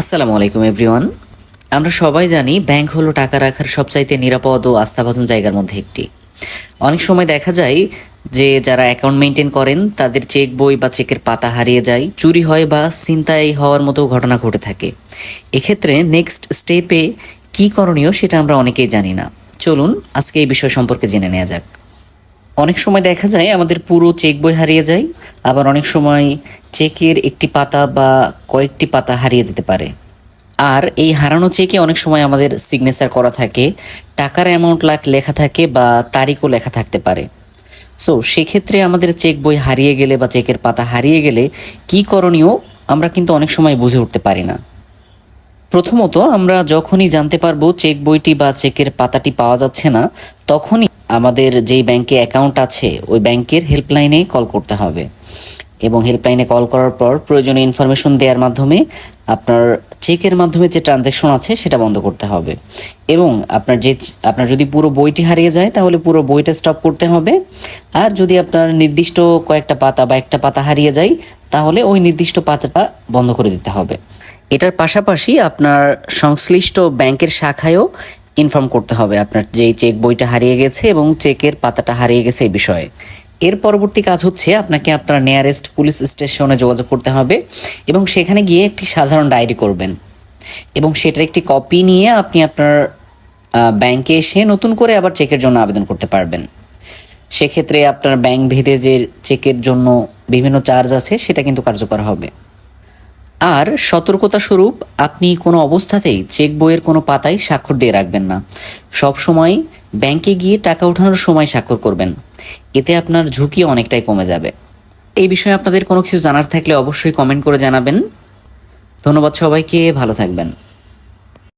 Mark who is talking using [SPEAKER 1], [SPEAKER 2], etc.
[SPEAKER 1] আসসালামু আলাইকুম, এভরিওয়ান। আমরা সবাই জানি ব্যাংক হলো টাকা রাখার সবচাইতে নিরাপদ ও আস্থাভাজন জায়গার মধ্যে একটি। অনেক সময় দেখা যায় যে যারা অ্যাকাউন্ট মেনটেন করেন, তাদের চেক বই বা চেকের পাতা হারিয়ে যায়, চুরি হয় বা ছিনতাই হওয়ার মতো ঘটনা ঘটে থাকে। এক্ষেত্রে নেক্সট স্টেপে কী করণীয় সেটা আমরা অনেকেই জানি না। চলুন, আজকে এই বিষয় সম্পর্কে জেনে নেওয়া যাক। অনেক সময় দেখা যায় আমাদের পুরো চেক বই হারিয়ে যায়, আবার অনেক সময় চেকের একটি পাতা বা কয়েকটি পাতা হারিয়ে যেতে পারে। আর এই হারানো চেকে অনেক সময় আমাদের সিগনেচার করা থাকে, টাকার অ্যামাউন্ট লাখ লেখা থাকে বা তারিখও লেখা থাকতে পারে। সো সেক্ষেত্রে আমাদের চেক বই হারিয়ে গেলে বা চেকের পাতা হারিয়ে গেলে কী করণীয়, আমরা কিন্তু অনেক সময় বুঝে উঠতে পারি না। প্রথমত আমরা যখনই জানতে পারব চেক বইটি বা চেকের পাতাটি পাওয়া যাচ্ছে না, তখনই আমাদের যেই ব্যাংকে অ্যাকাউন্ট আছে, ওই ব্যাংকের হেল্পলাইনে কল করতে হবে। এবং হেল্পলাইনে কল করার পর প্রয়োজনীয় ইনফরমেশন দেওয়ার মাধ্যমে আপনার চেকের মাধ্যমে যে ট্রানজ্যাকশন আছে, সেটা বন্ধ করতে হবে। এবং আপনার যে, আপনার যদি পুরো বইটি হারিয়ে যায়, তাহলে পুরো বইটা স্টপ করতে হবে। আর যদি আপনার নির্দিষ্ট কয়েকটা পাতা বা একটা পাতা হারিয়ে যায়, তাহলে ওই নির্দিষ্ট পাতাটা বন্ধ করে দিতে হবে। এটার পাশাপাশি আপনার সংশ্লিষ্ট ব্যাংকের শাখায়ও ইনফর্ম করতে হবে আপনার যে চেক বইটা হারিয়ে গেছে এবং চেকের পাতাটা হারিয়ে গেছে এই বিষয়ে। এর পরবর্তী কাজ হচ্ছে আপনাকে আপনার নিয়ারেস্ট পুলিশ স্টেশনে যোগাযোগ করতে হবে এবং সেখানে গিয়ে একটি সাধারণ ডায়েরি করবেন। এবং সেটার একটি কপি নিয়ে আপনি আপনার ব্যাংকে এসে নতুন করে আবার চেকের জন্য আবেদন করতে পারবেন। সেক্ষেত্রে আপনার ব্যাংক ভেদে যে চেকের জন্য বিভিন্ন চার্জ আছে সেটা কিন্তু কার্যকর হবে। আর সতর্কতা স্বরূপ আপনি কোনো অবস্থাতেই চেক বইয়ের কোনো পাতায় স্বাক্ষর দিয়ে রাখবেন না। সব সময় ব্যাংকে গিয়ে টাকা ওঠানোর সময় স্বাক্ষর করবেন। এতে আপনার ঝুঁকি অনেকটাই কমে যাবে। এই বিষয়ে আপনাদের কোনো কিছু জানার থাকলে অবশ্যই কমেন্ট করে জানাবেন। ধন্যবাদ সবাইকে, ভালো থাকবেন।